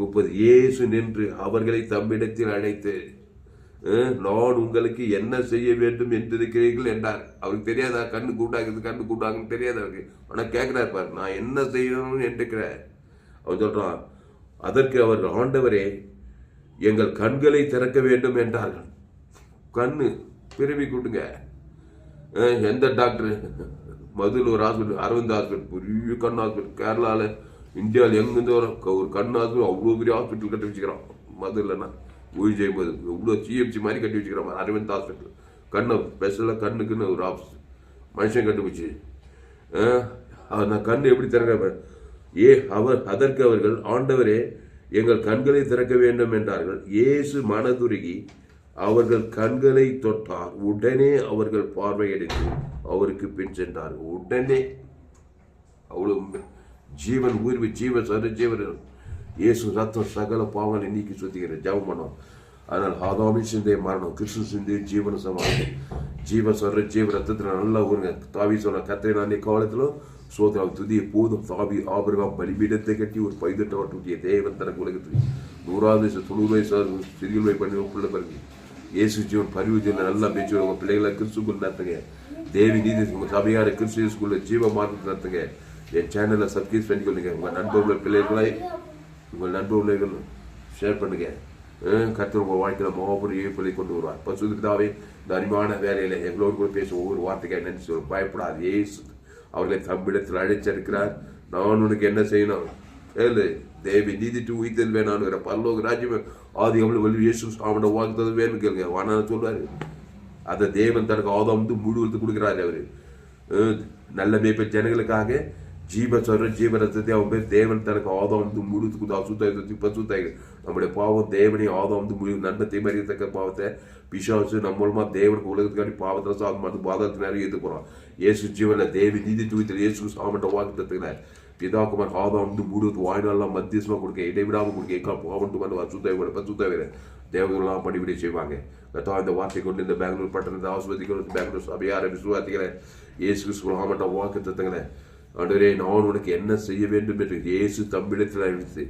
முப்பது. ஏசு நின்று அவர்களை தம்மிடத்தில் அழைத்து நான் உங்களுக்கு என்ன செய்ய வேண்டும் என்றிருக்கிறீர்கள் என்றார். அவருக்கு தெரியாதா? கண்ணு கூட்டாக்குது கண்ணு கூட்டாங்கன்னு தெரியாது அவருக்கு? ஆனால் கேட்கிறார் பாரு நான் என்ன செய்யணும்னு என்றிருக்கிறேன் அவன் சொல்கிறான் அதற்கு அவர் ஆண்டவரே எங்கள் கண்களை திறக்க வேண்டும் என்றார்கள். கண்ணு பிறவி கூட்டுங்க. எந்த டாக்டர்? மதுரில் ஒரு ஹாஸ்பிட்டல் அரவிந்த் ஹாஸ்பிட்டல் பெரிய கண் ஹாஸ்பிட்டல் கேரளாவில் இந்தியாவில் எங்கேருந்து ஒரு கண் ஹாஸ்பிட்டல் அவ்வளோ பெரிய ஹாஸ்பிட்டல் கட்டி வச்சுக்கிறான். மதுரில்னா உயிர் செய்யும்போது இவ்வளோ சிஎம்சி மாதிரி கட்டி வச்சுக்கிறான் அரவிந்த் ஹாஸ்பிட்டல் கண்ணை ஸ்பெஷலாக கண்ணுக்குன்னு ஒரு ஆஃபீஸ் மனுஷன் கண்டுபிடிச்சி. அஹ், நான் கண் எப்படி திறக்க ஏ அவர் அதற்கு அவர்கள் ஆண்டவரே எங்கள் கண்களை திறக்க வேண்டும் என்றார்கள். இயேசு மனதுருகி அவர்கள் கண்களை தொட்டார். உடனே அவர்கள் பார்வையடைந்து அவருக்கு பின் சென்றார்கள். உடனே அவ்வளோ ஜீவன் உயிர்வு ஜீவ சர ஜீவன் இயேசு ரத்தம் சகல பாவங்களை நீக்கி சுத்திக்கிற ஜபம் பண்ணோம் ஆனால் ஆதாமி சிந்தைய மரணம் கிறிஸ்து சிந்தை ஜீவன சமாளம் ஜீவ சொல்ற ஜீவ ரத்தத்தில் நல்லா ஊருங்க தாவி சொல்ற கத்திரை நானே காலத்திலும் சோதராவ் துதிய போதும் தாவி ஆபிரகாம் பலிபீடத்தை கட்டி ஒரு பைதட்ட தேவன் தனக்கு உலகத்தில் நூறாவது வயசு தொண்ணூறு வயசு சிறிய சிறுவை பண்ணி பிள்ளை பாருங்க இயேசு ஜீவன் பரிவு ஜீவன் நல்லா பேச்சு உங்க பிள்ளைகளை கிறிஸ்துக்குள் நடத்துங்க தேவி நீதி உங்க சபையார கிறிஸ்து இயேசுக்குள்ள ஜீவ மார்க்கத்தை நடத்துங்க என் சேனலை சப்ஸ்கிரைப் பண்ணிக்கொள்ளுங்க உங்க நண்பர்கள் பிள்ளைகளை உங்கள் நண்பர்கள் ஷேர் பண்ணுங்க. கத்தர் உங்கள் வாழ்க்கையில் மகாபுரி பள்ளி கொண்டு வருவார். பசுதாவே இந்த அருமையான வேலையில் எங்களோடு கூட பேச ஒவ்வொரு வார்த்தைக்கு என்னன்னு சொல்லி பயப்படாது. ஏசு அவர்களை தம்மிடத்தில் அழைச்சிருக்கிறார் நான் உனக்கு என்ன செய்யணும்? ஏழு தேவி நீதிட்டு உயிர்த்தல் வேணானுங்கிற பரலோக ராஜ்யம் ஆதி அவ்வளோ வலி இயேசு அவனோட வாழ்த்தது வேணும் கேளுங்க. வானான்னு சொல்வார் அதை தேவன் தனக்கு ஆதாம் வந்து முழுவதுக்கு கொடுக்குறாரு அவர். நல்ல மேய்ப்ப ஜனங்களுக்காக ஜீவ சொல்ற ஜீவ ரத்தத்தை அவன் பேர் தேவன். தனக்கு ஆதம் வந்து முழுவதுக்கு அசுத்தாய் பசுத்தாய் நம்முடைய பாவம் தேவனை ஆதம் வந்து முழு நன்மத்தை மறியத்தக்க பாவத்தை பிசாசு நம்ம மூலமா தேவனுக்கு உலகத்துக்காண்டி பாவத்தை சாதம் பார்த்து பாதத்தை நிறைய எது போறோம் இயேசு ஜீவன தேவி நீதி தூயத்தில் இயேசு சாமண்ட வாக்கு தத்துக்கிறார் பிதாகுமார் ஆதம் வந்து முழுவது வாய்நாளெல்லாம் மத்தியசமா கொடுக்க இடைவிடாமல் கொடுக்க ஏக்கா பாவண்டு வந்து அசுத்தாய் பசுத்தாய் தேவர்கள்லாம் படிபடி செய்வாங்க. கத்தா இந்த வார்த்தை கொண்டு இந்த பெங்களூர் பட்டணத்தை ஆஸ்வதிக்கணும் பெங்களூர் சபையாரை விசுவாத்திக்கிறேன் இயேசு கிறிஸ்து ஆமட்ட வாக்கு தத்துங்களேன் ஆண்டவரே நான் உனக்கு என்ன செய்ய வேண்டும் என்று இயேசு தம்மிடத்தில் அழைத்து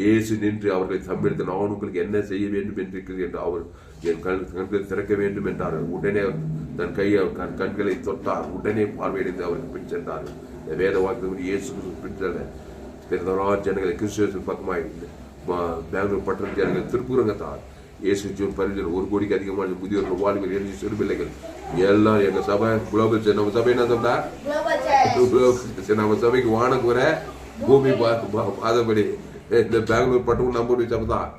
இயேசு நின்று அவர்களை தம்மிடத்தில் நான் உங்களுக்கு என்ன செய்ய வேண்டும் என்று என்று அவர் என் கண் கண்களை திறக்க வேண்டும் என்றார் உடனே தன் கையை கண் கண்களை தொட்டார். உடனே பார்வையடைந்து அவருக்கு பின் சென்றார். இந்த வேத வாக்கு இயேசு கிறிஸ்து பின் செல்ல பிறந்தவரா ஜனங்களை கிறிஸ்துவ பக்கமாய் பெங்களூர் பட்டணம் ஜனங்கள் திருப்புரங்கத்தார் இயேசு ஜூன் பரிந்துரை ஒரு கோடிக்கு அதிகமான முதியோர்கள் வாழ்வில் எழுதி சிறுபிள்ளைகள் எல்லாம் எங்கள் சபை குளோபல் நம்ம சபை என்ன சொன்னா நம்ம சபைக்கு வானம் பூமி பா- பாதபடி. இந்த பெங்களூர் பட்டம் நம்பர் சபை தான்.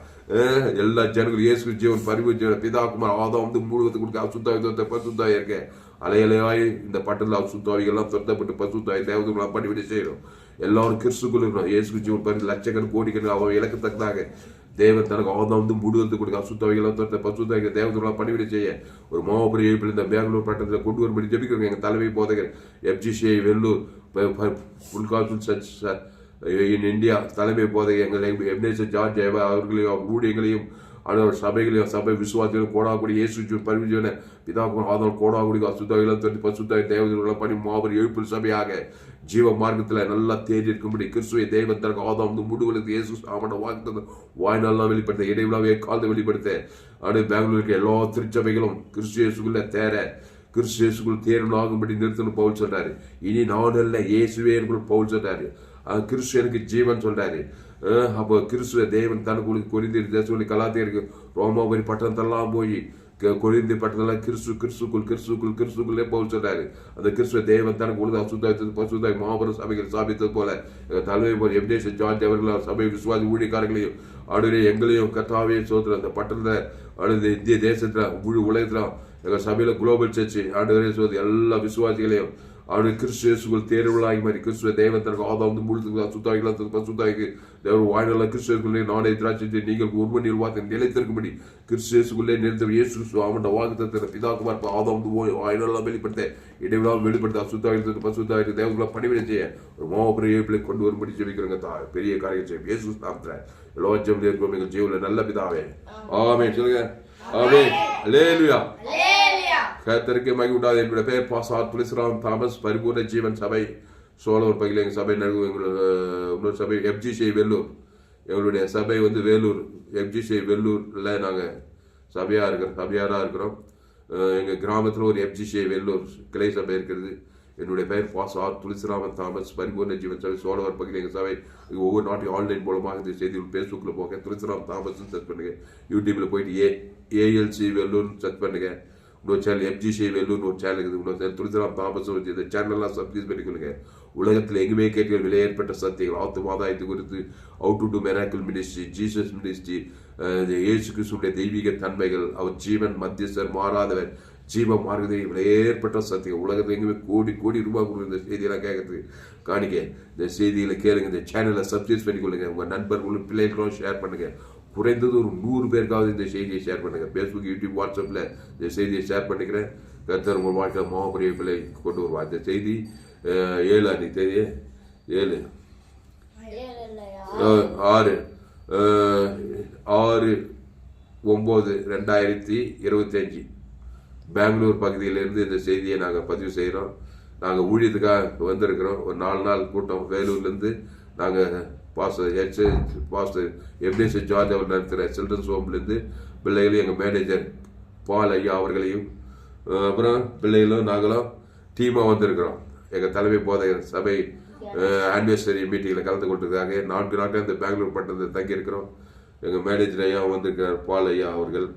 எல்லா ஜனங்களும் இயேசு ஜீவன் பரிவு ஜீவன் பிதாகுமார் ஆதம் வந்து முழுவது கொடுக்க அசுத்தாய் பசுத்தாய் இருக்க அலையலையாய் இந்த பட்டத்தில் அசுத்தாவிகள்லாம் துரத்தப்பட்டு பசுத்தாய் தேவதுலாம் பண்ணிவிட்டு செய்யணும். எல்லாரும் கிறிஸ்துக்குள்ள இருக்கணும். இயேசு ஜீவன் பரி லட்சக்கணக்கு கோடிக்கணக்கு அவன் இலக்கத்தக்கதாக தேவன் தனக்கு அவன் வந்து முடிவெடுத்து கொடுக்க அசுத்தாவிகளாம் தொட்ட பசுத்தாய்க்கு தேவத்தோட பணிவிட செய்ய ஒரு மாபெரும் எழுப்பில் இந்த பெங்களூர் பட்டத்தில் கொண்டு வரும்படி ஜபிக்கிறோம். எங்கள் தலைமை போதகர் FGCI Vellur full gospel church in India தலைமை போதகர் எங்கள் எப்னேசர் ஜார்ஜ் அவர்களையும் அவர் ஊழியங்களையும் ஆண்டவர் சபைகளையும் சபை விசுவாசிகள் கோடாக்குடி இயேசு பரிவிஜன பிதாக்கும் ஆதல் கோடாக்குடி அசுத்தாயிலம் தட்டி பசுத்தாய் தேவதைகளை பணி மாபெரும் எழுப்பில் சபையாக ஜீவ மார்க்கத்தில் நல்லா தேடி இருக்கும்படி கிறிஸ்துவை தெய்வத்திற்கு ஆதம் வந்து முடிவுகளுக்கு இயேசு அவன வாக்கு வாய்நாள்லாம் வெளிப்படுத்த இடைவிழாவே காலத்தை வெளிப்படுத்த அடுத்து பெங்களூருக்கு எல்லா திருச்சபைகளும் கிறிஸ்து இயேசுக்குள்ள தேர கிறிஸ்து இயேசுக்குள் தேர்வாகும்படி நிறுத்தணும் பவுல் சொல்றாரு. இனி நான் அல்ல இயேசுவே எனக்குள் பவுல் சொல்றாரு. கிறிஸ்து எனக்கு ஜீவன் சொல்றாரு. அப்போ கிறிஸ்துவ தேவன் தனக்கு குறிந்து தேசம் கலாத்தியருக்கு ரோமாபுரி பட்டணத்தெல்லாம் போய் கொழிந்து பட்டணத்தெல்லாம் கிறிஸ்து கிறிஸ்துக்குள் கிறிஸ்துக்குள் கிறிஸ்துக்குள்ளே போக சொன்னார் அந்த கிறிஸ்துவ தேவன் தனக்கு உழுது அசுத்தாய் பசுதாய் மாபெரும் சபைகள் சாபித்தது போல தலைமை போல எம்டேஷ் ஜார்ஜ் அவர்கள் சபை விசுவாசி ஊழியக்காரர்களையும் அடுவே எங்களையும் கத்தாவையும் சோதர அந்த பட்டணத்தை அடுத்த இந்திய தேசத்தில் முழு உலகத்தில் எங்கள் சபையில் குளோபல் சர்ச்சு ஆண்டு சோதி எல்லா விசுவாசிகளையும் அவருடைய கிறிஸ்து இயேசுக்குள் தேர்வுளாகி மாதிரி கிறிஸ்துவ தேவத்திற்கு ஆதாவது முழுத்து சுத்தாய்கள் சுத்தாய்க்கு தேவர் வாழ்நிலை கிறிஸ்துக்குள்ளே நானே திராட்சை நீங்கள் ஒருவனில் வாக்கு நிலைத்திருக்கும்படி கிறிஸ்து இயேசுக்குள்ளே நிறுத்த இயேசு அவன் வாக்கு பிதாக்குமார் ஆதாவது போய் வாயிலெல்லாம் வெளிப்படுத்த இடைவிழாவும் வெளிப்படுத்த அசுத்தாயிரத்து பசுத்தாயிரத்து தேவர்களை பணிவிடை செய்ய ஒரு மாபெரிய இழப்பிலை கொண்டு வரும்படி ஜெபிக்கிறங்க தா பெரிய காரியம் செய்யும் இயேசு நாமத்துல எல்லா ஜெபம் இருக்கும் எங்கள் ஜீவனில் நல்ல பிதாவே. ஆமே சொல்லுங்க. ஆமே லேலுயா Hallelujah. கர்த்தருக்கு மகி உண்டாது. என்னுடைய பேர் பாசார் துளசிராம் தாமஸ். பரிபூர்ண ஜீவன் சபை சோழவர் பகுதியில் எங்கள் சபை நடுவு எங்களோட இன்னொரு சபை எஃப்ஜிசி வெள்ளூர் எங்களுடைய சபை வந்து வேலூர். எஃப்ஜிசி வெள்ளூரில் நாங்கள் சபையாக இருக்கிறோம் சபையாராக இருக்கிறோம். எங்கள் கிராமத்தில் ஒரு எஃப்ஜிசி வெள்ளூர் கிளை சபை இருக்கிறது. என்னுடைய பெயர் பாஸ் ஆர் துளசிராமன் தாமஸ். பரிபூர்ண ஜீவன் சபை சோழவர் பகுதியில் எங்கள் சபை. ஒவ்வொரு நாட்டையும் ஆன்லைன் மூலமாக இந்த செய்திகள் ஃபேஸ்புக்கில் போக. துளசிராம் தாமஸ் சர்ச் பண்ணுங்கள் யூடியூப்பில் போயிட்டு ஏ ஏஎல்சி வெள்ளூர்னு சர்ச் பண்ணுங்கள் இன்னொரு சேனல் எஃப்ஜிசி வெள்ளூர்னு ஒரு சேனல் இருக்குது. இன்னொரு சேனல் தாமசம் தாமஸ் வச்சு இந்த சேனல்லாம் சப்ஸ்கிரைப் பண்ணிக்கொள்ளுங்க. உலகத்தில் எங்குமே கேட்கிற விலை ஏற்பட்ட சத்தியங்கள் ஆத்து மாதாயத்து குறித்து out to to miracle ministry Jesus ministry இயேசு கிறிஸ்துடைய தெய்வீக தன்மைகள் அவர் ஜீவன் மத்தியஸ்தர் மாறாதவர் ஜீவ மார்க்கத்தில் விலை ஏற்பட்ட சத்தியம் உலகத்தில் எங்குமே கோடி கோடி ரூபாய் கொடுக்குற இந்த செய்தியெல்லாம் கேட்கறதுக்கு காணிக்க. இந்த செய்திகளை கேளுங்க இந்த சேனலை சப்ஸ்கிரைப் பண்ணிக்கொள்ளுங்க. உங்கள் நண்பர்களும் பிள்ளைகளும் ஷேர் பண்ணுங்க. குறைந்தது ஒரு நூறு பேருக்காவது இந்த செய்தியை ஷேர் பண்ணுங்க. ஃபேஸ்புக் யூடியூப் வாட்ஸ்அப்பில் இந்த செய்தியை ஷேர் பண்ணிக்கிறேன். கர்த்தர் உங்கள் வாழ்க்கை மாபெரிய பிள்ளை கொண்டு வருவார். இந்த செய்தி ஏழு அன்னைக்கு தேதி ஏழு. ஆறு. ஆறு ஒம்பது ரெண்டாயிரத்தி இருபத்தஞ்சி. பெங்களூர் பகுதியிலேருந்து இந்த செய்தியை நாங்கள் பதிவு செய்கிறோம் நாங்கள் ஊழியத்துக்காக வந்திருக்கிறோம். ஒரு நாலு நாள் கூட்டம் வேலூர்லேருந்து நாங்கள் pastor H pastor MDS George அவர் நடத்துகிற சில்ட்ரன்ஸ் ஹோம்லேருந்து பிள்ளைகளையும் எங்கள் மேனேஜர் பால் ஐயா அவர்களையும் அப்புறம் பிள்ளைகளும் நாங்களும் டீமாக வந்திருக்கிறோம். எங்கள் தலைமை போதகர் சபை ஆனிவர்சரி மீட்டிங்கில் கலந்து கொண்டிருக்காங்க நான்கு நாட்கள் இந்த பெங்களூர் பட்டணத்தில் தங்கியிருக்கிறோம். எங்கள் மேனேஜர் ஐயா வந்திருக்கிறார் பால் ஐயா அவர்கள்.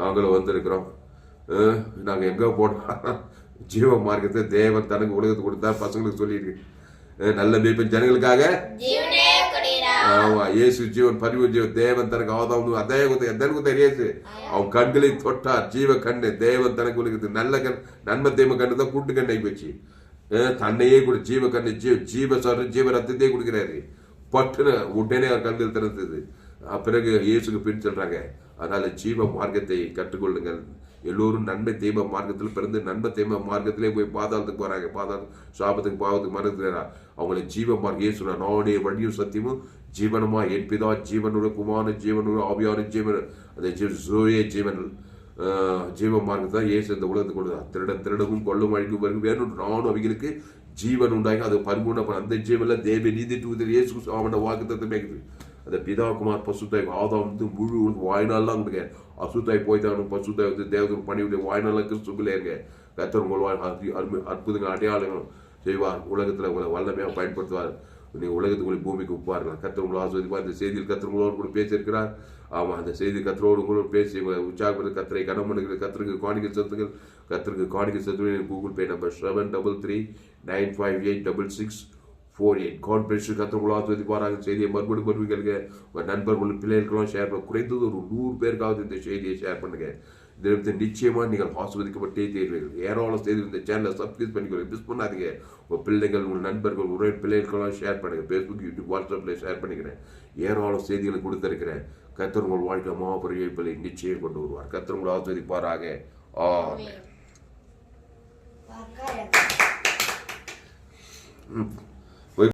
நாங்களும் வந்திருக்கிறோம். நாங்கள் எங்கே போனோம் ஜீவ மார்க்கத்தை தேவன் தனக்கு உலகத்துக்கு கொடுத்தா பசங்களுக்கு சொல்லியிருக்கு. நல்ல மீட்பின் ஜனங்களுக்காக இயேசு ஜீவன் பரிவு ஜீவன் தேவன் தனக்கு ஆதாம் அதே எதற்கு தெரியாது அவன் கண்களை தொட்டார் ஜீவ கண்ணு தேவன் தனக்கு உலகத்து நல்ல கண் நன்மை தேம கண்ணு தான் கூட்டு கண்ணை போச்சு. தன்னையே கூட ஜீவ கண்ணு ஜீவ ஜீவ சார் ஜீவ ரத்தத்தையே கொடுக்கிறாரு. பட்டுன்னு உடனே அவர் கண்கள் திறந்தது. பிறகு இயேசுக்கு பின் சொல்றாங்க அதனால ஜீவ மார்க்கத்தை கற்றுக்கொள்ளுங்கள். எல்லோரும் நன்மை தெய்வ மார்க்கத்தில் பிறந்து நன்மை தெய்வ மார்க்கத்திலே போய் பாதாளத்துக்கு போறாங்க. பாதாள சாபத்துக்கு பாவத்துக்கு மறந்துறாரா அவங்களை ஜீவ மார்க்கம் இயேசு நானுடைய வழியும் சத்தியமும் ஜீவனமா என் பிதா ஜீவனோட குமார ஜீவனோட ஆவியான ஜீவன் அந்த ஜீவ சூரிய ஜீவன். ஜீவ மார்க்கம் தான் ஏசு இந்த உலகத்துக்கு கொண்டு திருட திருடவும் கொள்ளும் அழிக்கும் வரும் வேணும் நானும் அவங்களுக்கு ஜீவன் உண்டாகி அது பரிபூர்ண அந்த ஜீவன்ல தேவி நீதி தூதர் இயேசு அவனோட வாக்கு தத்துவமே அந்த பிதா குமார் பசுத்தாய் ஆதாம் வந்து முழு வாய்நாள்லாம் கொடுங்க அசுத்தாய் போய்த்தானும் பசுத்தாய் வந்து தேவதூர் பணியுடைய வாய்நாள்லாம் கிறிஸ்துக்குள்ளே இருங்க கத்தர் கொள்வார் வாழ் அற்பு- அற்புதங்கள் அடையாளங்களும் செய்வார் உலகத்தில் உங்களை வல்லமையாக பயன்படுத்துவார் நீங்கள் உலகத்துக்குள்ளே பூமிக்கு உப்பார்கள் கத்தர் உங்களை ஆஸ்வதிப்பார் இந்த செய்தியில் கத்தர் உங்களோடு கூட பேசியிருக்கிறார் ஆமாம் அந்த செய்தி கத்தரோடு உங்களோடு பேசி உங்களை உற்சாகப்படுத்த கத்தரை கனம் பண்ணுகிற கத்தருக்கு காணிக்க செலுத்துங்கள் கத்தருக்கு காணிக்க செலுத்துங்கள் Google Pay number seven double three nine five eight double six four eight God bless கத்தர் உங்களை ஆஸ்வதிப்பாராங்க செய்தியை மறுபடியும் மறுபடியும் கேளுங்க. உங்கள் நண்பர்கள் பிள்ளைகளுக்கெல்லாம் ஷேர் பண்ண குறைந்தது ஒரு நூறு பேருக்காவது இந்த செய்தியை ஷேர் பண்ணுங்க. இதில் நிச்சயமாக நீங்கள் ஆஸ்வதிக்கப்பட்டே தீர்வீர்கள். ஏராளம் செய்தி இந்த சேனலை சப்ஸ்கிரைப் பண்ணிக்கொள்ள மிஸ் பண்ணாதீங்க. உங்கள் பிள்ளைகள் உங்கள் நண்பர்கள் உறவு பிள்ளைகளுக்கெல்லாம் ஷேர் பண்ணுங்கள் ஃபேஸ்புக் யூடியூப் வாட்ஸ்அப்பில் ஷேர் பண்ணிக்கிறேன். ஏராளம் செய்திகளை கொடுத்துருக்கிறேன். கத்தர் உங்கள் வாழ்க்கை மாபெரிய பிள்ளை நிச்சயம் கொண்டு வருவார். கத்தர் உங்களை ஆஸ்வதிப்பாராக. Amen. ம்.